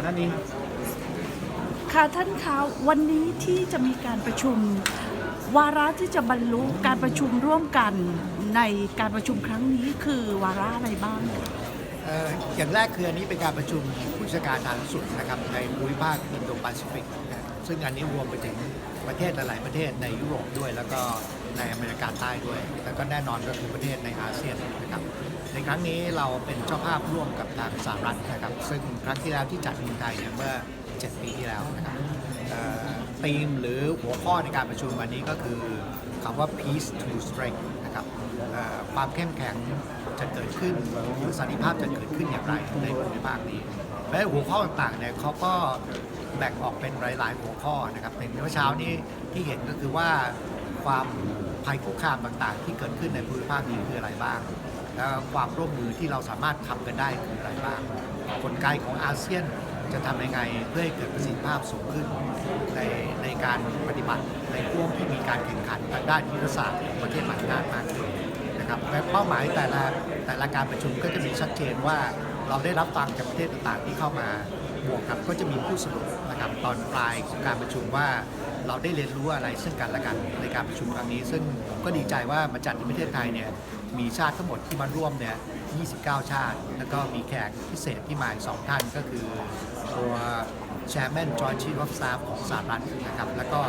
อนหน้านี้ครับค่ะท่านคะวันนี้ที่จะมีการประชุม วาระที่จะบรรลุการประชุมร่วมกันในการประชุมครั้งนี้คือวาระอะไรบ้าง เอ่ออย่างแรกคืออันนี้เป็นการประชุมผู้จัดการทางสุดนะครับในภูมิภาคอินโดแปซิฟิกนะซึ่งอันนี้รวมไปถึง ประเทศหลายๆประเทศในยุโรปด้วย แล้วก็ในอเมริกาใต้ด้วยแล้วก็แน่นอนก็คือประเทศในอาเซียนนะครับในครั้งนี้เราเป็นเจ้าภาพร่วมกับทางสหรัฐนะครับ ซึ่งครั้งที่แล้วที่จัดในเมืองไทยเนี่ยเมื่อ 7 ปีที่แล้วนะครับธีมหรือหัวข้อในการประชุมวันนี้ก็คือคำว่า peace to strength นะครับความเข้มแข็งจะเกิดขึ้นหรือสันติภาพจะเกิดขึ้นอย่างไรในภูมิภาคนี้และหัวข้อต่างๆเนี่ยเขาก็ แบ่งออกเป็นหลาย ๆ หัวข้อนะครับในเมื่อเช้านี้ที่เห็นก็คือว่าความภัยคุกคามต่าง ๆ ที่เกิดขึ้นในภูมิภาคนี้คืออะไรบ้าง แล้วความร่วมมือที่เราสามารถทำกันได้คืออะไรบ้างกลไกของอาเซียนจะทำยังไงเพื่อให้เกิดประสิทธิภาพสูงขึ้นในในการปฏิบัติในช่วงที่มีการแข่งขันทางด้านยุทธศาสตร์ของประเทศหลายด้านมากขึ้นนะครับและเป้าหมายแต่ละแต่ละการประชุมก็จะมีชัดเจนว่า เราได้รับฟังจากประเทศต่างๆที่เข้ามาบวกกับก็จะมีผู้สรุปนะครับตอนปลายของการประชุมว่าเราได้เรียนรู้อะไรซึ่งกันและกันในการประชุมครั้งนี้ ซึ่งผมก็ดีใจว่ามาจัดที่ประเทศไทยเนี่ยมีชาติทั้งหมดที่มาร่วมเนี่ย 29 ชาติ แล้วก็มีแขกพิเศษที่มาอีกสองท่านก็คือตัว Chairman Joint Chief of Staff ของสหรัฐนะครับแล้วก็